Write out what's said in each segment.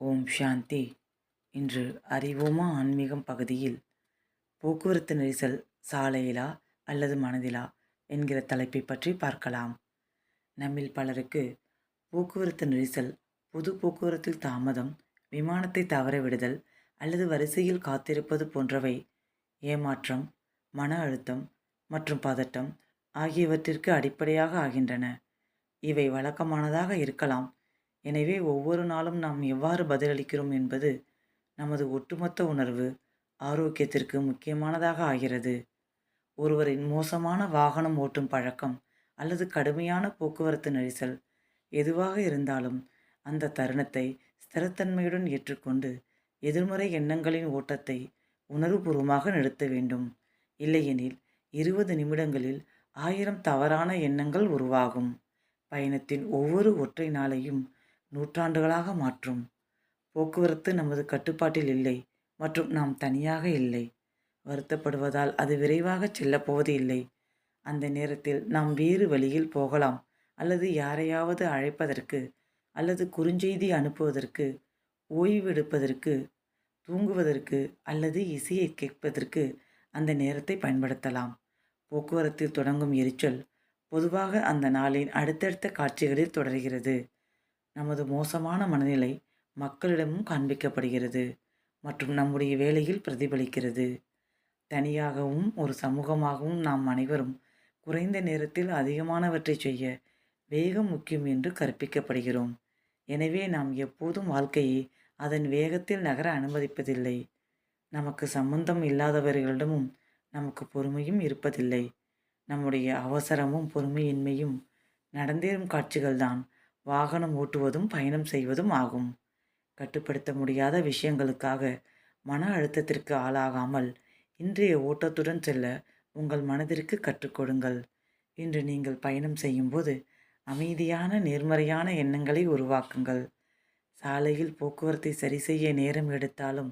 ஓம் சாந்தி. இன்று அறிவோமா ஆன்மீகம் பகுதியில் போக்குவரத்து நெரிசல் சாலையிலா அல்லது மனதிலா என்கிற தலைப்பை பற்றி பார்க்கலாம். நம்மில் பலருக்கு போக்குவரத்து நெரிசல் பொது போக்குவரத்தில் தாமதம் விமானத்தை தவற விடுதல் அல்லது வரிசையில் காத்திருப்பது போன்றவை ஏமாற்றம் மன அழுத்தம் மற்றும் பதட்டம் ஆகியவற்றிற்கு அடிப்படையாக ஆகின்றன. இவை வழக்கமானதாக இருக்கலாம். எனவே ஒவ்வொரு நாளும் நாம் எவ்வாறு பதிலளிக்கிறோம் என்பது நமது ஒட்டுமொத்த உணர்வு ஆரோக்கியத்திற்கு முக்கியமானதாக ஆகிறது. ஒருவரின் மோசமான வாகனம் ஓட்டும் பழக்கம் அல்லது கடுமையான போக்குவரத்து நெரிசல் எதுவாக இருந்தாலும் அந்த தருணத்தை ஸ்திரத்தன்மையுடன் ஏற்றுக்கொண்டு எதிர்மறை எண்ணங்களின் ஓட்டத்தை உணர்வுபூர்வமாக நிறுத்த வேண்டும். இல்லையெனில் இருபது நிமிடங்களில் ஆயிரம் தவறான எண்ணங்கள் உருவாகும். பயணத்தின் ஒவ்வொரு ஒற்றை நாளையும் நூற்றாண்டுகளாக மாற்றும். போக்குவரத்து நமது கட்டுப்பாட்டில் இல்லை மற்றும் நாம் தனியாக இல்லை. வருத்தப்படுவதால் அது விரைவாக செல்லப்போவது இல்லை. அந்த நேரத்தில் நாம் வேறு வழியில் போகலாம் அல்லது யாரையாவது அழைப்பதற்கு அல்லது குறுஞ்செய்தி அனுப்புவதற்கு ஓய்வெடுப்பதற்கு தூங்குவதற்கு அல்லது இசையை கேட்பதற்கு அந்த நேரத்தை பயன்படுத்தலாம். போக்குவரத்தில் தொடங்கும் எரிச்சல் பொதுவாக அந்த நாளின் அடுத்தடுத்த காட்சிகளில் தொடர்கிறது. நமது மோசமான மனநிலை மக்களிடமும் காண்பிக்கப்படுகிறது மற்றும் நம்முடைய வேலையில் பிரதிபலிக்கிறது. தனியாகவும் ஒரு சமூகமாகவும் நாம் அனைவரும் குறைந்த நேரத்தில் அதிகமானவற்றை செய்ய வேகம் முக்கியம் என்று கற்பிக்கப்படுகிறோம். எனவே நாம் எப்போதும் வாழ்க்கையை அதன் வேகத்தில் நகர அனுமதிப்பதில்லை. நமக்கு சம்பந்தம் இல்லாதவர்களிடமும் நமக்கு பொறுமையும் இருப்பதில்லை. நம்முடைய அவசரமும் பொறுமையின்மையும் நடந்தேறும் காட்சிகள்தான் வாகனம் ஓட்டுவதும் பயணம் செய்வதும் ஆகும். கட்டுப்படுத்த முடியாத விஷயங்களுக்காக மன அழுத்தத்திற்கு ஆளாகாமல் இன்றைய ஓட்டத்துடன் செல்ல உங்கள் மனதிற்கு கற்றுக்கொடுங்கள் இன்று நீங்கள் பயணம் செய்யும்போது அமைதியான நேர்மறையான எண்ணங்களை உருவாக்குங்கள். சாலையில் போக்குவரத்தை சரி செய்ய நேரம் எடுத்தாலும்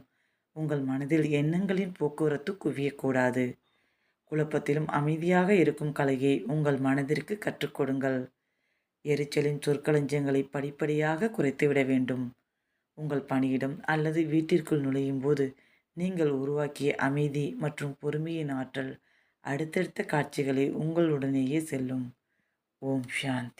உங்கள் மனதில் எண்ணங்களின் போக்குவரத்து குவியக்கூடாது. குழப்பத்திலும் அமைதியாக இருக்கும் கலையை உங்கள் மனதிற்கு கற்றுக்கொடுங்கள் எரிச்சலின் சொற்களஞ்சங்களை படிப்படியாக குறைத்துவிட வேண்டும். உங்கள் பணியிடம் அல்லது வீட்டிற்குள் நுழையும் போது நீங்கள் உருவாக்கிய அமைதி மற்றும் பொறுமையின் ஆற்றல் அடுத்தடுத்த காட்சிகளை உங்களுடனேயே செல்லும். ஓம் சாந்தி.